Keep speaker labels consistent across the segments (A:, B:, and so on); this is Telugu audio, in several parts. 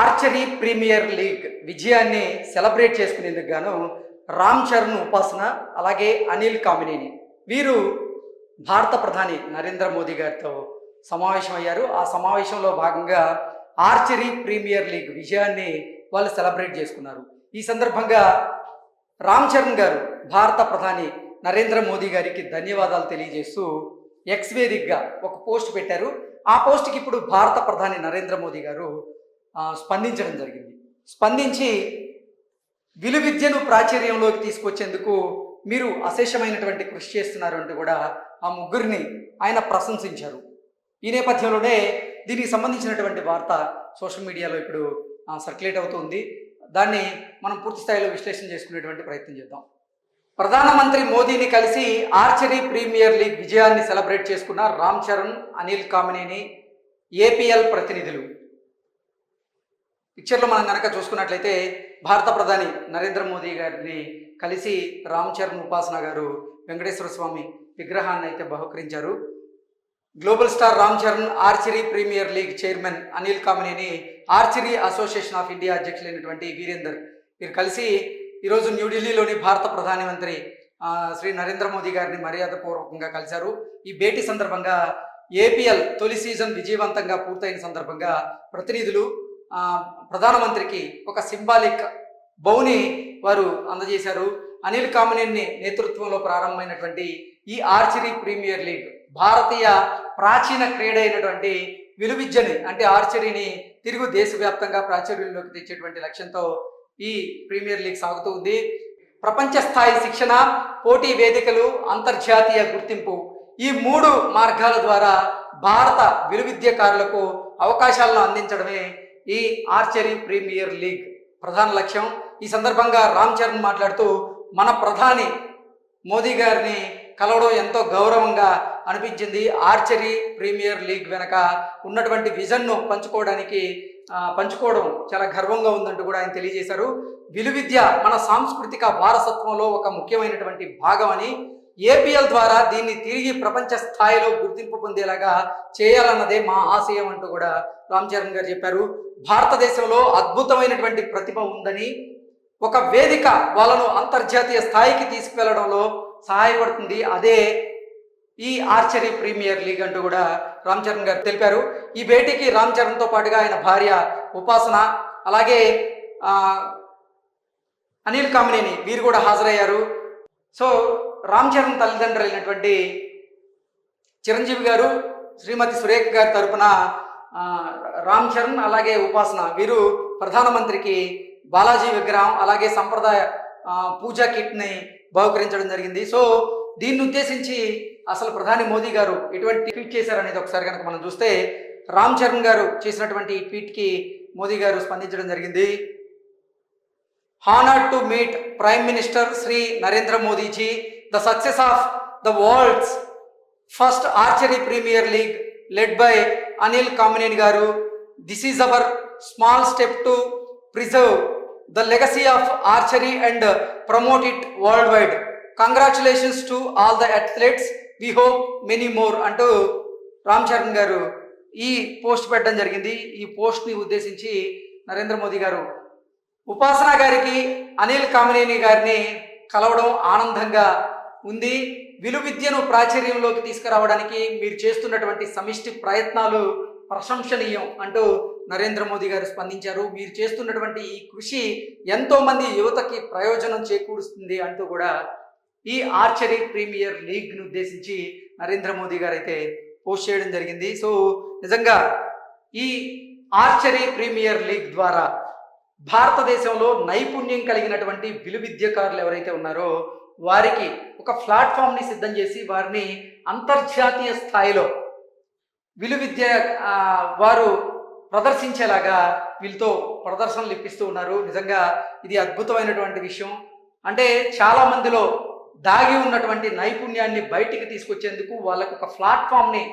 A: ఆర్చరీ ప్రీమియర్ లీగ్ విజయాన్ని సెలబ్రేట్ చేసుకునేందుకు గాను రామ్ చరణ్ ఉపాసన అలాగే అనిల్ కామినేని వీరు భారత ప్రధాని నరేంద్ర మోదీ గారితో సమావేశమయ్యారు. ఆ సమావేశంలో భాగంగా ఆర్చరీ ప్రీమియర్ లీగ్ విజయాన్ని వాళ్ళు సెలబ్రేట్ చేసుకున్నారు. ఈ సందర్భంగా రామ్ చరణ్ గారు భారత ప్రధాని నరేంద్ర మోదీ గారికి ధన్యవాదాలు తెలియజేస్తూ ఎక్స్ వేదికగా ఒక పోస్ట్ పెట్టారు. ఆ పోస్ట్కి ఇప్పుడు భారత ప్రధాని నరేంద్ర మోదీ గారు స్పందించడం జరిగింది. స్పందించి విలువిద్యను ప్రాచుర్యంలోకి తీసుకొచ్చేందుకు మీరు అశేషమైనటువంటి కృషి చేస్తున్నారు అంటూ కూడా ఆ ముగ్గురిని ఆయన ప్రశంసించారు. ఈ నేపథ్యంలోనే దీనికి సంబంధించినటువంటి వార్త సోషల్ మీడియాలో ఇప్పుడు సర్క్యులేట్ అవుతుంది. దాన్ని మనం పూర్తి స్థాయిలో విశ్లేషణ చేసుకునేటువంటి ప్రయత్నం చేద్దాం. ప్రధానమంత్రి మోదీని కలిసి ఆర్చరీ ప్రీమియర్ లీగ్ విజయాన్ని సెలబ్రేట్ చేసుకున్న రామ్ చరణ్ అనిల్ కామినేని ఏపీఎల్ ప్రతినిధులు పిక్చర్లో మనం కనుక చూసుకున్నట్లయితే భారత ప్రధాని నరేంద్ర మోదీ గారిని కలిసి రామ్ చరణ్ ఉపాసన గారు వెంకటేశ్వర స్వామి విగ్రహాన్ని అయితే బహుకరించారు. Global star Ram Charan archery premier league chairman Anil Kamineni archery association of India అధ్యక్షులైనటువంటి Virender వీరు కలిసి ఈరోజు న్యూఢిల్లీలోని భారత ప్రధాని మంత్రి శ్రీ నరేంద్ర మోదీ గారిని మర్యాదపూర్వకంగా కలిశారు. ఈ భేటీ సందర్భంగా ఏపీఎల్ తొలి సీజన్ విజయవంతంగా పూర్తయిన సందర్భంగా ప్రతినిధులు ప్రధానమంత్రికి ఒక సింబాలిక్ బౌని వారు అందజేశారు. అనిల్ కామినేని నేతృత్వంలో ప్రారంభమైనటువంటి ఈ ఆర్చరీ ప్రీమియర్ లీగ్ భారతీయ ప్రాచీన క్రీడ అయినటువంటి విలువిద్యని అంటే ఆర్చరీని తిరుగు దేశవ్యాప్తంగా ప్రాచుర్యంలోకి తెచ్చేటువంటి లక్ష్యంతో ఈ ప్రీమియర్ లీగ్ సాగుతూ ఉంది. ప్రపంచ స్థాయి శిక్షణ పోటీ వేదికలు అంతర్జాతీయ గుర్తింపు ఈ మూడు మార్గాల ద్వారా భారత విలువిద్యకారులకు అవకాశాలను అందించడమే ఈ ఆర్చరీ ప్రీమియర్ లీగ్ ప్రధాన లక్ష్యం. ఈ సందర్భంగా రామ్ చరణ్ మాట్లాడుతూ మన ప్రధాని మోదీ గారిని కలవడం ఎంతో గౌరవంగా అనిపించింది. ఆర్చరీ ప్రీమియర్ లీగ్ వెనక ఉన్నటువంటి విజన్ను పంచుకోవడానికి పంచుకోవడం చాలా గర్వంగా ఉందంటూ కూడా ఆయన తెలియజేశారు. విలువిద్య మన సాంస్కృతిక వారసత్వంలో ఒక ముఖ్యమైనటువంటి భాగం అని ఏపీఎల్ ద్వారా దీన్ని తిరిగి ప్రపంచ స్థాయిలో గుర్తింపు పొందేలాగా చేయాలన్నదే మా ఆశయం అంటూ కూడా రామ్ చరణ్ గారు చెప్పారు. భారతదేశంలో అద్భుతమైనటువంటి ప్రతిభ ఉందని ఒక వేదిక వాళ్ళను అంతర్జాతీయ స్థాయికి తీసుకువెళ్ళడంలో సహాయపడుతుంది. అదే ఈ ఆర్చరీ ప్రీమియర్ లీగ్ అంటూ కూడా రామ్ చరణ్ గారు తెలిపారు. ఈ భేటీకి రామ్ చరణ్తో పాటుగా ఆయన భార్య ఉపాసన అలాగే అనిల్ కామినేని వీరు కూడా హాజరయ్యారు. సో రామ్ చరణ్ తల్లిదండ్రులు అయినటువంటి చిరంజీవి గారు శ్రీమతి సురేఖ గారి తరపున రామ్ చరణ్ అలాగే ఉపాసన వీరు ప్రధానమంత్రికి బాలాజీ విగ్రహం అలాగే సంప్రదాయ పూజా కిట్ని బహుకరించడం జరిగింది. సో దీన్ని ఉద్దేశించి అసలు ప్రధాని మోదీ గారు ఎటువంటి ట్వీట్ చేశారనేది ఒకసారి కనుక మనం చూస్తే రామ్ చరణ్ గారు చేసినటువంటి ట్వీట్కి మోదీ గారు స్పందించడం జరిగింది. Honour to meet prime minister Shri Narendra Modiji the success of the world's first archery premier league led by Anil Kamineni గారు this is our small step to preserve the legacy of archery and promote it world wide congratulations to all the athletes we hope many more అంటూ రామ్ చరణ్ గారు ఈ పోస్ట్ పెట్టడం జరిగింది. ఈ పోస్ట్ని ఉద్దేశించి నరేంద్ర మోదీ గారు ఉపాసన గారికి అనిల్ కామినేని గారిని కలవడం ఆనందంగా ఉంది. విలు విద్యను ప్రాచుర్యంలోకి తీసుకురావడానికి మీరు చేస్తున్నటువంటి సమిష్టి ప్రయత్నాలు ప్రశంసనీయం అంటూ నరేంద్ర మోదీ గారు స్పందించారు. మీరు చేస్తున్నటువంటి ఈ కృషి ఎంతోమంది యువతకి ప్రయోజనం చేకూరుస్తుంది అంటూ కూడా ఈ ఆర్చరీ ప్రీమియర్ లీగ్ను ఉద్దేశించి నరేంద్ర మోదీ గారు అయితే పోస్ట్ చేయడం జరిగింది. సో నిజంగా ఈ ఆర్చరీ ప్రీమియర్ లీగ్ ద్వారా భారతదేశంలో నైపుణ్యం కలిగినటువంటి విలువిద్యకారులు ఎవరైతే ఉన్నారో వారికి ఒక ప్లాట్ఫామ్ని సిద్ధం చేసి వారిని అంతర్జాతీయ స్థాయిలో విలువిద్య వారు ప్రదర్శించేలాగా వీళ్ళతో ప్రదర్శనలు ఇప్పిస్తూ ఉన్నారు. నిజంగా ఇది అద్భుతమైనటువంటి విషయం. అంటే చాలామందిలో దాగి ఉన్నటువంటి నైపుణ్యాన్ని బయటికి తీసుకొచ్చేందుకు వాళ్ళకు ఒక ప్లాట్ఫామ్ని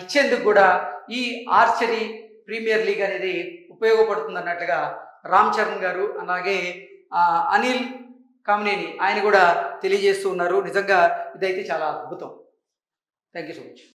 A: ఇచ్చేందుకు కూడా ఈ ఆర్చరీ ప్రీమియర్ లీగ్ అనేది ఉపయోగపడుతుంది అన్నట్లుగా రామ్ చరణ్ గారు అలాగే అనిల్ కామినేని ఆయన కూడా తెలియజేస్తూ ఉన్నారు. నిజంగా ఇదైతే చాలా అద్భుతం. Thank you so much